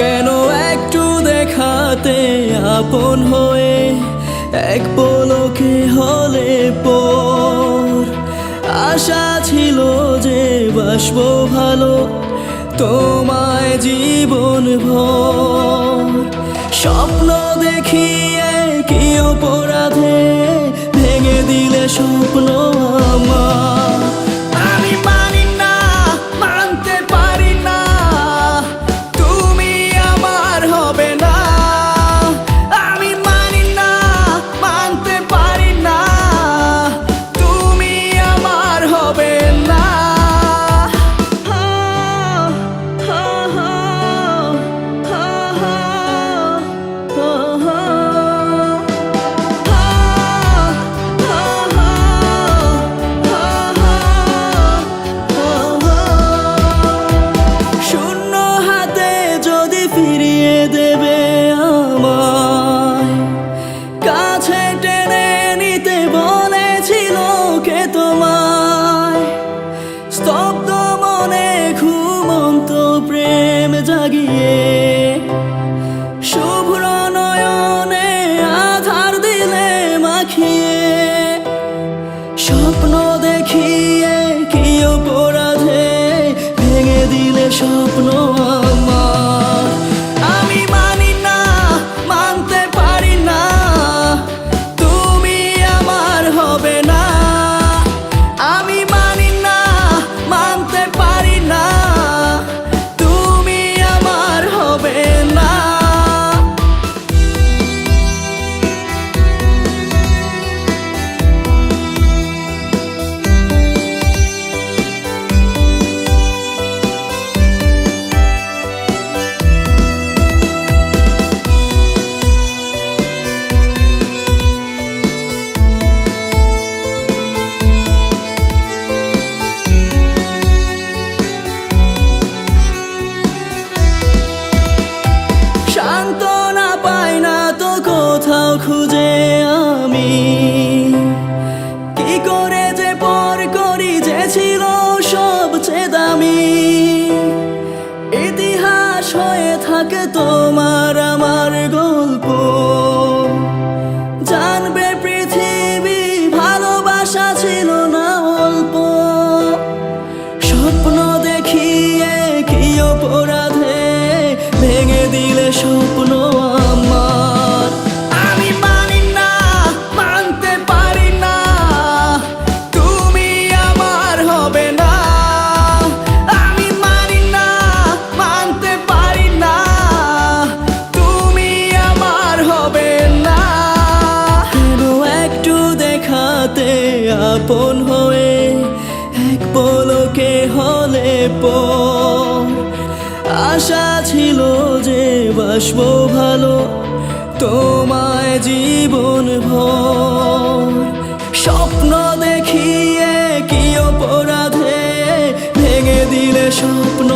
কেন একটু দেখাতে আপন হয়ে এক পলকে হলে পর? আশা ছিল যে বাসবো ভালো তোমায় জীবন ভর। স্বপ্ন দেখিয়ে কি অপরাধে ভেঙে দিলে স্বপ্ন জাগিয়ে শুভ্র নয়নে আধার দিলে মাখিয়ে স্বপ্ন দেখিয়ে কি অপরাধে ভেঙে দিলে স্বপ্ন আমার? আমি মানি না, মানতে পারি না। তুমি আমার হবে না। থাকে তোমার এক কে হলে আশা ছিল যে বাসব ভালো, তোমায় জীবন ভর। স্বপ্ন দেখিয়ে কি অপরাধে ভেঙে দিলে স্বপ্ন